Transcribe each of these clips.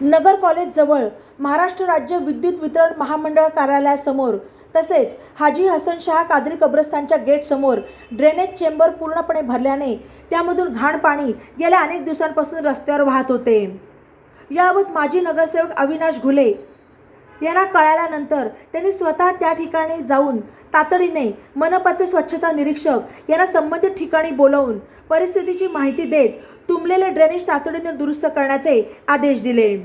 नगर कॉलेजजवळ महाराष्ट्र राज्य विद्युत वितरण महामंडळ कार्यालयासमोर तसेच हाजी हसन शाह कादरी कब्रस्तानच्या गेटसमोर ड्रेनेज चेंबर पूर्णपणे भरल्याने त्यामधून घाण पाणी गेल्या अनेक दिवसांपासून रस्त्यावर वाहत होते. याबाबत माजी नगरसेवक अविनाश घुले यांना कळाल्यानंतर त्यांनी स्वतः त्या ठिकाणी जाऊन तातडीने मनपाचे स्वच्छता निरीक्षक यांना संबंधित ठिकाणी बोलवून परिस्थितीची माहिती देत तुंबलेले ड्रेनेज तातडीने दुरुस्त करण्याचे आदेश दिले.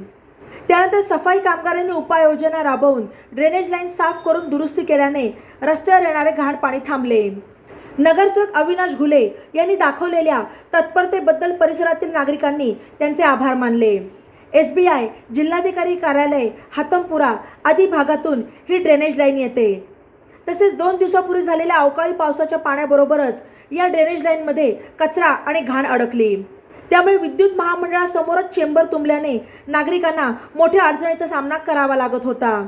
त्यानंतर सफाई कामगारांनी उपाययोजना राबवून ड्रेनेज लाईन साफ करून दुरुस्ती केल्याने रस्त्यावर येणारे घाण पाणी थांबले. नगरसेवक अविनाश घुले यांनी दाखवलेल्या तत्परतेबद्दल परिसरातील नागरिकांनी त्यांचे आभार मानले. एस बी आय जिल्हाधिकारी कार्यालय हातमपुरा आदी भागातून ही ड्रेनेज लाईन येते. तसेच दोन दिवसापूर्वी झालेल्या अवकाळी पावसाच्या पाण्याबरोबरच या ड्रेनेज लाईनमध्ये कचरा आणि घाण अडकली. त्यामुळे विद्युत महामंडळासमोरच चेंबर तुंबल्याने नागरिकांना मोठ्या अडचणीचा सामना करावा लागत होता.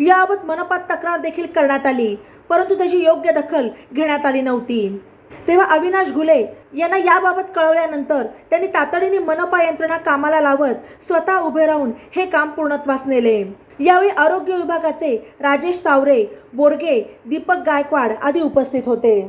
याबाबत मनपात तक्रार देखील करण्यात आली परंतु त्याची योग्य दखल घेण्यात आली नव्हती. तेव्हा अविनाश घुले यांना याबाबत कळवल्यानंतर त्यांनी तातडीने मनपा यंत्रणा कामाला लावत स्वतः उभे राहून हे काम पूर्णत्वास नेले. यावेळी आरोग्य विभागाचे राजेश तावरे बोरगे दीपक गायकवाड आदी उपस्थित होते.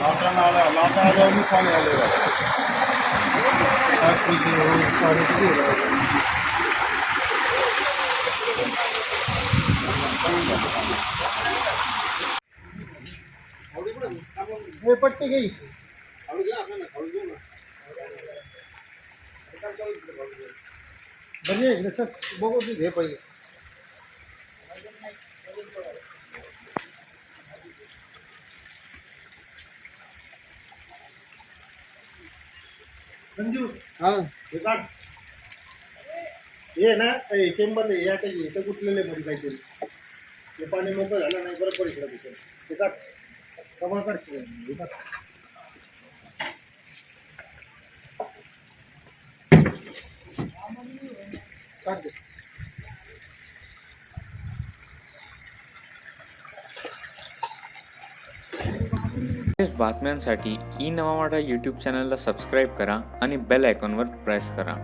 लाटा आला लाटा आल्यावर पाणी हे पट्टी घे बघू हे घे पहिले संजू हा. हे काढ हे ना ते चेंबर या काही इथं कुठलेले मध्ये काहीतरी ते. पाणी मोकळं झालं नाही बरोबर इकडं काढ काढ हे काढ. काढ लेटेस्ट बातम्यांसाठी ई नवामाडा यूट्यूब चॅनलला सबस्क्राईब करा आणि बेल आयकॉनवर प्रेस करा.